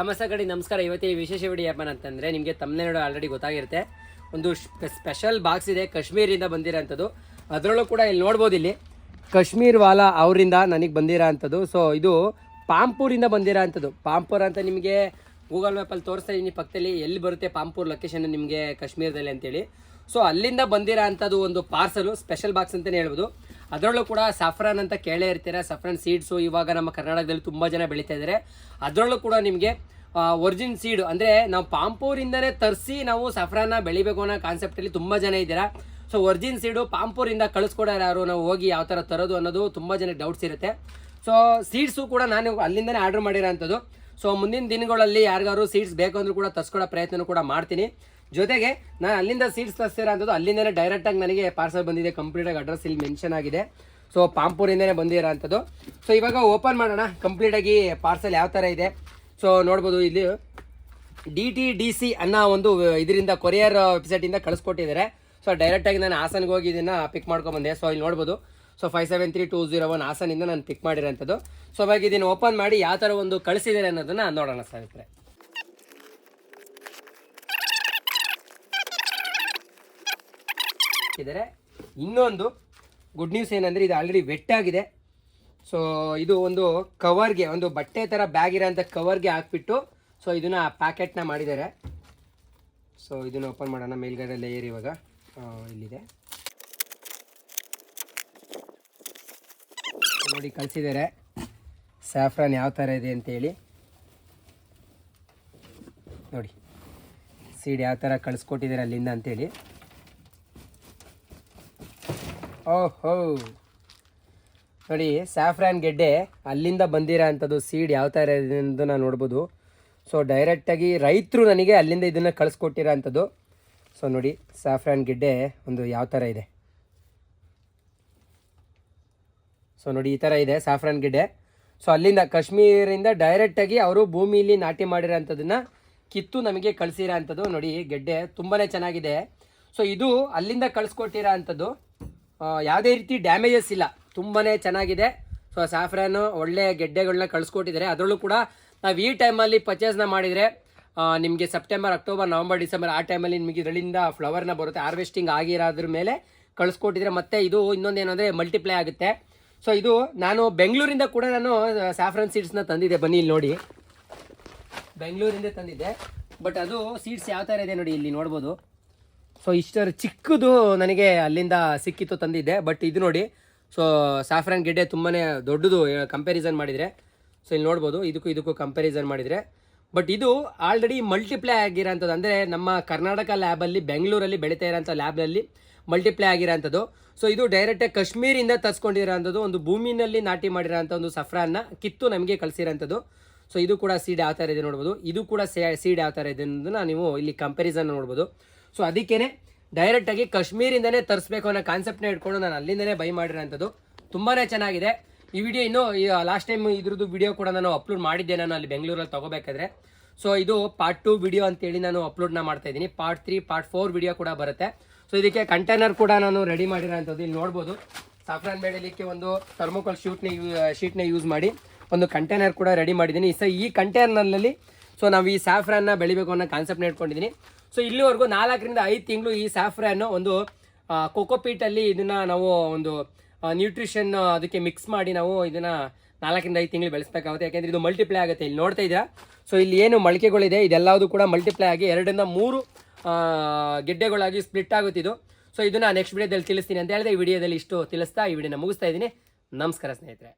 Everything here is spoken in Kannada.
ಸಮಸ್ಯೆ ಕಡೆ ನಮಸ್ಕಾರ ಇವತ್ತಿನ ವಿಶೇಷ ವಿಡಿಯೋ ಅಂತಂದರೆ ನಿಮಗೆ ತಮ್ಮನೇಡು ಆಲ್ರೆಡಿ ಗೊತ್ತಾಗಿರುತ್ತೆ. ಒಂದು ಸ್ಪೆಷಲ್ ಬಾಕ್ಸ್ ಇದೆ. ಕಾಶ್ಮೀರಿಂದ ಬಂದಿರೋಂಥದ್ದು. ಅದರಲ್ಲೂ ಕೂಡ ಇಲ್ಲಿ ನೋಡ್ಬೋದು ಇಲ್ಲಿ. ಕಾಶ್ಮೀರ್ ವಾಲಾ ಅವರಿಂದ ನನಗೆ ಬಂದಿರೋ ಅಂಥದ್ದು ಸೊ ಇದು ಪಾಂಪೂರಿಂದ ಬಂದಿರೋ ಅಂಥದ್ದು ಪಾಂಪೂರ್ ಅಂತ ನಿಮಗೆ ಗೂಗಲ್ ಮ್ಯಾಪಲ್ಲಿ ತೋರಿಸ್ತಾ ಇದ್ದೀನಿ ಪಕ್ಕದಲ್ಲಿ. ಎಲ್ಲಿ ಬರುತ್ತೆ ಪಾಂಪೂರ್ ಲೊಕೇಶನ್ ನಿಮಗೆ ಕಾಶ್ಮೀರದಲ್ಲಿ ಅಂತೇಳಿ. ಸೊ ಅಲ್ಲಿಂದ ಬಂದಿರೋ ಅಂಥದ್ದು ಒಂದು ಪಾರ್ಸಲು ಸ್ಪೆಷಲ್ ಬಾಕ್ಸ್ ಅಂತಲೇ ಹೇಳ್ಬೋದು. ಅದರಲ್ಲೂ ಕೂಡ ಸಫ್ರಾನ್ ಅಂತ ಕೇಳೇ ಇರ್ತೀರ? ಸಫ್ರಾನ್ ಸೀಡ್ಸು ಇವಾಗ ನಮ್ಮ ಕರ್ನಾಟಕದಲ್ಲಿ ತುಂಬ ಜನ ಬೆಳೀತಾ ಇದ್ದಾರೆ. ಅದರಲ್ಲೂ ಕೂಡ ನಿಮಗೆ ಒರಿಜಿನ್ ಸೀಡು ಅಂದರೆ ನಾವು ಪಾಂಪೂರಿಂದನೇ ತರಿಸಿ ನಾವು ಸಫ್ರಾನ ಬೆಳಿಬೇಕು ಅನ್ನೋ ಕಾನ್ಸೆಪ್ಟಲ್ಲಿ ತುಂಬ ಜನ ಇದ್ದೀರಾ? ಸೊ ಒರಿಜಿನ್ ಸೀಡು ಪಾಂಪೂರಿಂದ ಕಳಿಸ್ಕೊಡೋರು ಯಾರು? ನಾವು ಹೋಗಿ ಯಾವ ಥರ ತರೋದು ಅನ್ನೋದು ತುಂಬ ಜನಕ್ಕೆ ಡೌಟ್ಸ್ ಇರುತ್ತೆ. ಸೊ ಸೀಡ್ಸು ಕೂಡ ನಾನು ಅಲ್ಲಿಂದನೇ ಆರ್ಡರ್ ಮಾಡಿರೋ ಅಂಥದ್ದು. ಸೊ ಮುಂದಿನ ದಿನಗಳಲ್ಲಿ ಯಾರಿಗಾದ್ರು ಸೀಟ್ಸ್ ಬೇಕು ಅಂದ್ರೂ ಕೂಡ ತರಿಸ್ಕೊಳ್ಳೋ ಪ್ರಯತ್ನ ಕೂಡ ಮಾಡ್ತೀನಿ. ಜೊತೆಗೆ ನಾನು ಅಲ್ಲಿಂದ ಸೀಟ್ಸ್ ತರಿಸ್ತೀರಾ ಅಂತದ್ದು ಅಲ್ಲಿಂದನೇ ಡೈರೆಕ್ಟಾಗಿ ನನಗೆ ಪಾರ್ಸಲ್ ಬಂದಿದೆ. ಕಂಪ್ಲೀಟಾಗಿ ಅಡ್ರೆಸ್ ಇಲ್ಲಿ ಮೆನ್ಷನ್ ಆಗಿದೆ. ಸೊ ಪಾಂಪೂರಿಂದನೇ ಬಂದಿರೋ ಅಂಥದ್ದು ಸೊ ಇವಾಗ ಓಪನ್ ಮಾಡೋಣ. ಕಂಪ್ಲೀಟಾಗಿ ಪಾರ್ಸಲ್ ಯಾವ ಥರ ಇದೆ? ಸೊ ನೋಡ್ಬೋದು ಇಲ್ಲಿ ಡಿ ಟಿ ಡಿ ಸಿ ಅನ್ನೋ ಒಂದು ಇದರಿಂದ ಕೊರಿಯರ್ ವೆಬ್ಸೈಟಿಂದ ಕಳಿಸ್ಕೊಟ್ಟಿದ್ದಾರೆ. ಸೊ ಡೈರೆಕ್ಟಾಗಿ ನಾನು ಹಾಸನ್ಗೆ ಹೋಗಿ ಇದನ್ನು ಪಿಕ್ ಮಾಡ್ಕೊಂಬಂದೆ ಸೊ ಇಲ್ಲಿ ನೋಡ್ಬೋದು. So five seven three two zero one ಹಾಸನಿಂದ ನಾನು ಪಿಕ್ ಮಾಡಿರೋಂಥದ್ದು. ಸೊ ಹಾಗಾಗಿ ಇದನ್ನು ಓಪನ್ ಮಾಡಿ ಯಾವ ಥರ ಒಂದು ಕಳಿಸಿದ್ದಾರೆ ಅನ್ನೋದನ್ನು ನೋಡೋಣ ಸ್ನೇಹಿತರೆ. ಇದ್ದಾರೆ ಇನ್ನೊಂದು ಗುಡ್ ನ್ಯೂಸ್ ಏನಂದರೆ ಇದು ಆಲ್ರೆಡಿ ವೆಟ್ಟಾಗಿದೆ ಸೊ ಇದು ಒಂದು ಕವರ್ಗೆ ಒಂದು ಬಟ್ಟೆ ಥರ ಬ್ಯಾಗ್ ಇರೋಂಥ ಕವರ್ಗೆ ಹಾಕ್ಬಿಟ್ಟು ಸೊ ಇದನ್ನು ಪ್ಯಾಕೆಟ್ನ ಮಾಡಿದ್ದಾರೆ. ಸೊ ಇದನ್ನು ಓಪನ್ ಮಾಡೋಣ, ಮೇಲ್ಗಡೆ ಲೇಯರ್ ಇವಾಗ. ಇಲ್ಲಿದೆ. ನೋಡಿ ಕಳಿಸಿದ್ದಾರೆ. ಸ್ಯಾಫ್ರಾನ್ ಯಾವ ಥರ ಇದೆ ಅಂತೇಳಿ. ನೋಡಿ ಸೀಡ್ ಯಾವ ಥರ ಕಳಿಸ್ಕೊಟ್ಟಿದ್ದಾರೆ ಅಲ್ಲಿಂದ ಅಂತೇಳಿ. ಓಹೋ! ನೋಡಿ ಸ್ಯಾಫ್ರಾನ್ ಗೆಡ್ಡೆ ಅಲ್ಲಿಂದ ಬಂದಿರೋ ಅಂಥದ್ದು ಸೀಡ್ ಯಾವ ಥರ ಇದೆ ಅಂತ ನಾನು ನೋಡ್ಬೋದು. ಸೊ ಡೈರೆಕ್ಟಾಗಿ ರೈತರು ನನಗೆ ಅಲ್ಲಿಂದ ಇದನ್ನು ಕಳಿಸ್ಕೊಟ್ಟಿರೋ ಅಂಥದ್ದು. ಸೊ ನೋಡಿ ಸ್ಯಾಫ್ರಾನ್ ಗೆಡ್ಡೆ ಒಂದು ಯಾವ ಥರ ಇದೆ. ಸೊ ನೋಡಿ, ಈ ಥರ ಇದೆ ಸಾಫ್ರಾನ್ ಗಿಡ್ಡೆ. ಸೊ ಅಲ್ಲಿಂದ ಕಾಶ್ಮೀರಿಂದ ಡೈರೆಕ್ಟಾಗಿ ಅವರು ಭೂಮಿಯಲ್ಲಿ ನಾಟಿ ಮಾಡಿರೋ ಅಂಥದ್ದನ್ನು ಕಿತ್ತು ನಮಗೆ ಕಳಿಸಿರೋ ಅಂಥದ್ದು ನೋಡಿ ಗೆಡ್ಡೆ ತುಂಬಾ ಚೆನ್ನಾಗಿದೆ. ಸೊ ಇದು ಅಲ್ಲಿಂದ ಕಳಿಸ್ಕೊಟ್ಟಿರೋ ಅಂಥದ್ದು ಯಾವುದೇ ರೀತಿ ಡ್ಯಾಮೇಜಸ್ ಇಲ್ಲ. ತುಂಬಾ ಚೆನ್ನಾಗಿದೆ. ಸೊ ಸಾಫ್ರಾನು ಒಳ್ಳೆ ಗೆಡ್ಡೆಗಳನ್ನ ಕಳಿಸ್ಕೊಟ್ಟಿದ್ದಾರೆ. ಅದರಲ್ಲೂ ಕೂಡ ನಾವು ಈ ಟೈಮಲ್ಲಿ ಪರ್ಚೇಸ್ನ ಮಾಡಿದರೆ ನಿಮಗೆ ಸೆಪ್ಟೆಂಬರ್ ಅಕ್ಟೋಬರ್ ನವಂಬರ್ ಡಿಸೆಂಬರ್ ಆ ಟೈಮಲ್ಲಿ ನಿಮಗೆ ಇದರಿಂದ ಫ್ಲವರ್ನ ಬರುತ್ತೆ. ಹಾರ್ವೆಸ್ಟಿಂಗ್ ಆಗಿರೋದ್ರ ಮೇಲೆ ಕಳಿಸ್ಕೊಟ್ಟಿದ್ರೆ ಮತ್ತೆ ಇದು ಇನ್ನೊಂದೇನೆಂದರೆ ಮಲ್ಟಿಪ್ಲೈ ಆಗುತ್ತೆ. ಸೊ ಇದು ನಾನು ಬೆಂಗಳೂರಿಂದ ಕೂಡ ನಾನು ಸ್ಯಾಫ್ರನ್ ಸೀಡ್ಸ್ನ ತಂದಿದ್ದೆ. ಬನ್ನಿ ಇಲ್ಲಿ ನೋಡಿ. ಬೆಂಗಳೂರಿಂದ ತಂದಿದ್ದೆ. ಬಟ್ ಅದು ಸೀಡ್ಸ್ ಯಾವ ಥರ ಇದೆ ನೋಡಿ ಇಲ್ಲಿ ನೋಡ್ಬೋದು. ಸೊ ಇಷ್ಟರ ಚಿಕ್ಕದು ನನಗೆ ಅಲ್ಲಿಂದ ಸಿಕ್ಕಿತ್ತು ತಂದಿದ್ದೆ. ಬಟ್ ಇದು ನೋಡಿ ಸೊ ಸ್ಯಾಫ್ರನ್ ಗೆಡ್ಡೆ ತುಂಬಾ ದೊಡ್ಡದು ಕಂಪ್ಯಾರಿಸನ್ ಮಾಡಿದರೆ. ಸೊ ಇಲ್ಲಿ ನೋಡ್ಬೋದು, ಇದಕ್ಕೂ ಇದಕ್ಕೂ ಕಂಪ್ಯಾರಿಸನ್ ಮಾಡಿದರೆ. ಬಟ್ ಇದು ಆಲ್ರೆಡಿ ಮಲ್ಟಿಪ್ಲೈ ಆಗಿರೋಂಥದ್ದು. ಅಂದರೆ ನಮ್ಮ ಕರ್ನಾಟಕ ಲ್ಯಾಬಲ್ಲಿ ಬೆಂಗಳೂರಲ್ಲಿ ಬೆಳೀತಾ ಇರೋಂಥ ಲ್ಯಾಬಲ್ಲಿ ಮಲ್ಟಿಪ್ಲೈ ಆಗಿರೋಂಥದ್ದು. ಸೊ ಇದು ಡೈರೆಕ್ಟಾಗಿ ಕಾಶ್ಮೀರಿಂದ ತರಿಸ್ಕೊಂಡಿರೋಂಥದ್ದು, ಒಂದು ಭೂಮಿನಲ್ಲಿ ನಾಟಿ ಮಾಡಿರೋಂಥ ಒಂದು ಸಫ್ರಾನ್ನ ಕಿತ್ತು ನಮಗೆ ಕಳಿಸಿರೋಂಥದ್ದು. ಸೊ ಇದು ಕೂಡ ಸೀಡ್ ಯಾವ ಥರ ಇದೆ ನೋಡ್ಬೋದು. ಇದು ಕೂಡ ಸೀಡ್ ಯಾವ ಥರ ಇದೆ ಅನ್ನೋದನ್ನ ನೀವು ಇಲ್ಲಿ ಕಂಪ್ಯಾರಿಸನ್ ನೋಡ್ಬೋದು. ಸೊ ಅದಕ್ಕೇನೆ ಡೈರೆಕ್ಟಾಗಿ ಕಾಶ್ಮೀರಿಂದನೇ ತರಿಸ್ಬೇಕು ಅನ್ನೋ ಕಾನ್ಸೆಪ್ಟ್ನ ಇಟ್ಕೊಂಡು ನಾನು ಅಲ್ಲಿಂದನೇ ಬೈ ಮಾಡಿರೋಂಥದ್ದು. ತುಂಬಾ ಚೆನ್ನಾಗಿದೆ. ಈ ವಿಡಿಯೋ ಇನ್ನೂ ಲಾಸ್ಟ್ ಟೈಮ್ ಇದ್ರದ್ದು ವಿಡಿಯೋ ಕೂಡ ನಾನು ಅಪ್ಲೋಡ್ ಮಾಡಿದ್ದೆ ನಾನು ಅಲ್ಲಿ ಬೆಂಗಳೂರಲ್ಲಿ ತಗೋಬೇಕಾದ್ರೆ. ಸೊ ಇದು ಪಾರ್ಟ್ ಟು ವಿಡಿಯೋ ಅಂತೇಳಿ ನಾನು ಅಪ್ಲೋಡ್ನ ಮಾಡ್ತಾ ಇದ್ದೀನಿ. Part three part four video ಕೂಡ ಬರುತ್ತೆ. ಸೊ ಇದಕ್ಕೆ ಕಂಟೈನರ್ ಕೂಡ ನಾನು ರೆಡಿ ಮಾಡಿರೋಂಥದ್ದು ಇಲ್ಲಿ ನೋಡ್ಬೋದು. ಸಾಫ್ರಾನ್ ಬೆಳಿಲಿಕ್ಕೆ ಒಂದು ಥರ್ಮೋಕಲ್ ಶೂಟ್ನ ಶೀಟ್ನ ಯೂಸ್ ಮಾಡಿ ಒಂದು ಕಂಟೈನರ್ ಕೂಡ ರೆಡಿ ಮಾಡಿದ್ದೀನಿ. ಸೊ ಈ ಕಂಟೈನರ್ನಲ್ಲಿ ಸೊ ನಾವು ಈ ಸ್ಯಾಫ್ರಾನ್ನ ಬೆಳಿಬೇಕು ಅನ್ನೋ ಕಾನ್ಸೆಪ್ಟ್ನ ಇಟ್ಕೊಂಡಿದ್ದೀನಿ. ಸೊ ಇಲ್ಲಿವರೆಗೂ ನಾಲ್ಕರಿಂದ ಐದು ತಿಂಗಳು ಈ ಸ್ಯಾಫ್ರಾನ್ನು ಒಂದು ಕೋಕೋಪೀಟಲ್ಲಿ ಇದನ್ನು ನಾವು ಒಂದು ನ್ಯೂಟ್ರಿಷನ್ ಅದಕ್ಕೆ ಮಿಕ್ಸ್ ಮಾಡಿ ನಾವು ಇದನ್ನು ನಾಲ್ಕರಿಂದ ಐದು ತಿಂಗಳು ಬೆಳೆಸಬೇಕಾಗುತ್ತೆ. ಯಾಕೆಂದರೆ ಇದು ಮಲ್ಟಿಪ್ಲೈ ಆಗುತ್ತೆ. ಇಲ್ಲಿ ನೋಡ್ತಾ ಇದ್ದೀರಾ? ಸೊ ಇಲ್ಲಿ ಏನು ಮೊಳಕೆಗಳಿದೆ ಇದೆಲ್ಲದೂ ಕೂಡ ಮಲ್ಟಿಪ್ಲೈ ಆಗಿ ಎರಡರಿಂದ ಮೂರು ಗೆಡ್ಡೆಗಳಾಗಿ ಸ್ಪ್ಲಿಟ್ ಆಗುತ್ತಿದ್ದು ಸೊ ಇದನ್ನು ನೆಕ್ಸ್ಟ್ ವಿಡಿಯೋದಲ್ಲಿ ತಿಳಿಸ್ತೀನಿ ಅಂತ ಹೇಳಿದೆ. ಈ ವಿಡಿಯೋದಲ್ಲಿ ಇಷ್ಟು ತಿಳಿಸ್ತಾ ಈ ವಿಡಿಯೋನ ಮುಗಿಸ್ತಾ ಇದ್ದೀನಿ. ನಮಸ್ಕಾರ ಸ್ನೇಹಿತರೆ.